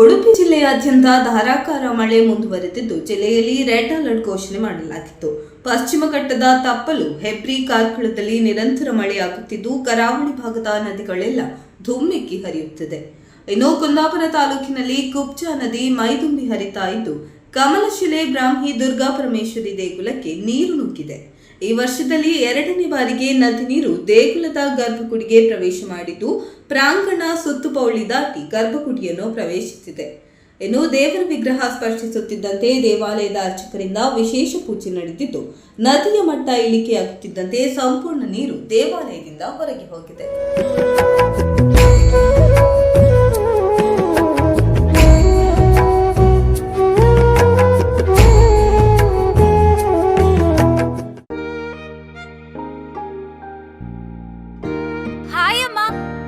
ಉಡುಪಿ ಜಿಲ್ಲೆಯಾದ್ಯಂತ ಧಾರಾಕಾರ ಮಳೆ ಮುಂದುವರೆದಿದ್ದು, ಜಿಲ್ಲೆಯಲ್ಲಿ ರೆಡ್ ಅಲರ್ಟ್ ಘೋಷಣೆ ಮಾಡಲಾಗಿತ್ತು. ಪಶ್ಚಿಮ ಘಟ್ಟದ ತಪ್ಪಲು ಹೆಬ್ರಿ ಕಾರ್ಕಳದಲ್ಲಿ ನಿರಂತರ ಮಳೆಯಾಗುತ್ತಿದ್ದು ಕರಾವಳಿ ಭಾಗದ ನದಿಗಳೆಲ್ಲ ಧುಮ್ಮಿಕ್ಕಿ ಹರಿಯುತ್ತಿದೆ. ಇನ್ನು ಕುಂದಾಪುರ ತಾಲೂಕಿನಲ್ಲಿ ಕುಬ್ಜಾ ನದಿ ಮೈದುಂಬಿ ಹರಿತಾ ಇದ್ದು ಕಮಲಶಿಲೆ ಬ್ರಾಹ್ಮಿ ದುರ್ಗಾ ಪರಮೇಶ್ವರಿ ದೇಗುಲಕ್ಕೆ ನೀರು ನುಗ್ಗಿದೆ. ಈ ವರ್ಷದಲ್ಲಿ ಎರಡನೇ ಬಾರಿಗೆ ನದಿ ನೀರು ದೇಗುಲದ ಗರ್ಭಗುಡಿಗೆ ಪ್ರವೇಶ ಮಾಡಿದ್ದು ಪ್ರಾಂಗಣ ಸುತ್ತುಪೌಳಿ ದಾಟಿ ಗರ್ಭಗುಡಿಯನ್ನು ಪ್ರವೇಶಿಸಿದೆ. ಇನ್ನು ದೇವರ ವಿಗ್ರಹ ಸ್ಪರ್ಶಿಸುತ್ತಿದ್ದಂತೆ ದೇವಾಲಯದ ಅರ್ಚಕರಿಂದ ವಿಶೇಷ ಪೂಜೆ ನಡೆದಿದ್ದು, ನದಿಯ ಮಟ್ಟ ಇಳಿಕೆಯಾಗುತ್ತಿದ್ದಂತೆ ಸಂಪೂರ್ಣ ನೀರು ದೇವಾಲಯದಿಂದ ಹೊರಗೆ ಹೋಗಿದೆ.